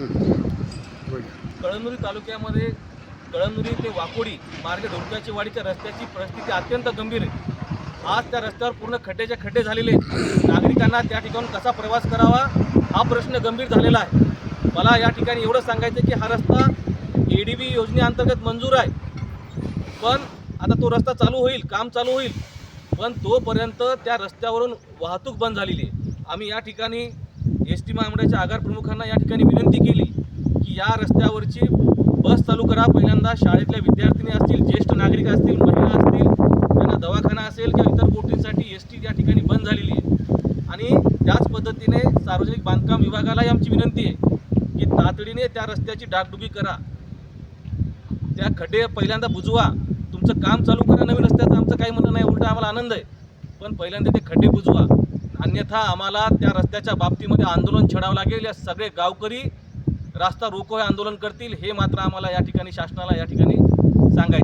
कळमनुरी तालुक्यामध्ये कळमनुरी ते वाकोडी मार्ग ढोलक्याची वाडीच्या रस्त्याची परिस्थिती अत्यंत गंभीर आहे. आज त्या रस्त्यावर पूर्ण खड्ड्याचे खड्डे झालेले आहेत. नागरिकांना त्या ठिकाणून कसा प्रवास करावा हा प्रश्न गंभीर झालेला आहे. मला या ठिकाणी एवढं सांगायचं की हा रस्ता ए डी बी योजनेअंतर्गत मंजूर आहे. पण आता तो रस्ता चालू होईल काम चालू होईल. पण तोपर्यंत त्या रस्त्यावरून वाहतूक बंद झालेली आहे. आम्ही या ठिकाणी एस टी महामंडळाच्या आगार प्रमुखांना या ठिकाणी विनंती केली की या रस्त्यावरची बस चालू करा. पहिल्यांदा शाळेतल्या विद्यार्थिनी असतील ज्येष्ठ नागरिक असतील महिला असतील त्यांना दवाखाना असेल किंवा इतर गोष्टींसाठी एस टी या ठिकाणी बंद झालेली आहे. आणि त्याच पद्धतीने सार्वजनिक बांधकाम विभागालाही आमची विनंती आहे की तातडीने त्या रस्त्याची डागडुगी करा. त्या खड्डे पहिल्यांदा बुजवा. तुमचं काम चालू करा. नवीन रस्त्याचं आमचं काही म्हणणं नाही उलट आम्हाला आनंद आहे. पण पहिल्यांदा ते खड्डे बुजवा. अन्यथा आम्हाला त्या रस्त्याच्या बाबतीमध्ये आंदोलन छेडावं लागेल. या सगळे गावकरी रास्ता रोको हे आंदोलन करतील. हे मात्र आम्हाला या ठिकाणी शासनाला या ठिकाणी सांगायचं